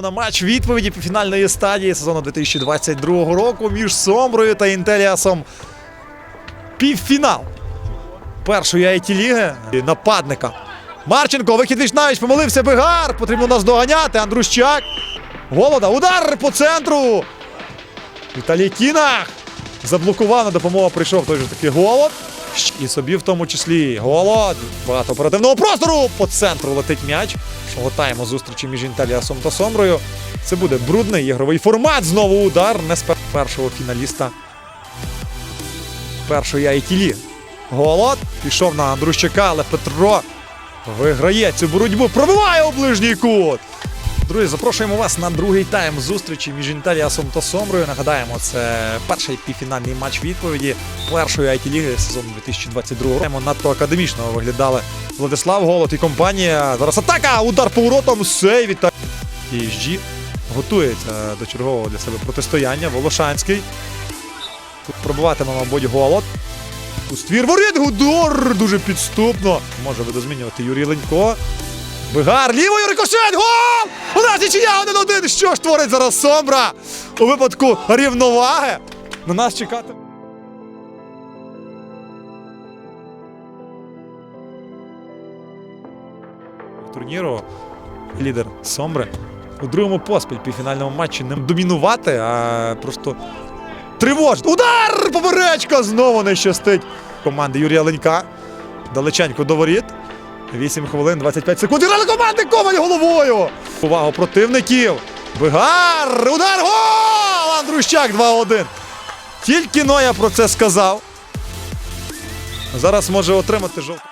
На матч відповіді півфінальної стадії сезону 2022 року між Сомброю та Інтеліасом. Півфінал першої it ліги нападника. Марченко, вихід віч навіч, помилився Бегар. Потрібно нас доганяти. Андрущак. Голода. Удар по центру. Віталій Кінах. Заблокував на допомогу. Прийшов той же таки голод. І собі в тому числі голод. Багато оперативного простору. По центру летить м'яч. Готаємо зустрічі між Інтеліасом та Сомброю. Це буде брудний ігровий формат. Знову удар не з першого фіналіста першої айтілі. Голод пішов на Андрущака, але Петро виграє цю боротьбу. Пробиває у ближній кут. Друзі, запрошуємо вас на другий тайм зустрічі між Інтеліасом та Сомброю. Нагадаємо, це перший півфінальний матч відповіді першої it ліги сезону 2022 року. Надто академічно виглядали Владислав Голод і компанія. Зараз атака! Удар поворотом. Сейв від PSG готується до чергового для себе протистояння. Волошанський. Тут пробиватиме, мабуть, голод. У ствір воріт Гудор дуже підступно. Може видозмінювати Юрій Ленько. Бигар лівою рикошет! Гол! У нас нічия 1-1! Що ж творить зараз Сомбра? У випадку рівноваги. На нас чекати. Турніру лідер Сомбри у другому поспіль півфінальному матчі не домінувати, а просто Тривожно. Удар! Поперечка! Знову не щастить. Команди Юрія Ленька. Далеченько до воріт. 8 хвилин, 25 секунд. Грали команди Коваль головою. Увагу противників. Бигар! Удар! Гол! Андрущак 2-1. Тільки но я про це сказав. Зараз може отримати жовту.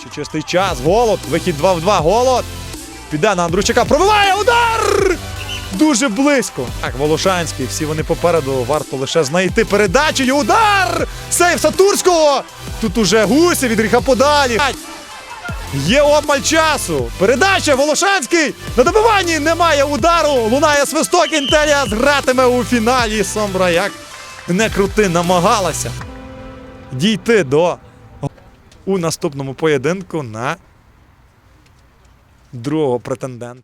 Ще чистий час. Голод. Вихід 2 в 2. Голод. Піде на Андрущака. Пробиває удар! Дуже близько. Так, Волошанський, всі вони попереду. Варто лише знайти передачу. І Удар! Сейв Сатурського! Тут уже гуси від гріха подалі. Є обмаль часу. Передача Волошанський. На добиванні немає удару. Лунає свисток. Інтеліас гратиме у фіналі. Сомбра як не крути, намагалася дійти до у наступному поєдинку на другого претендента.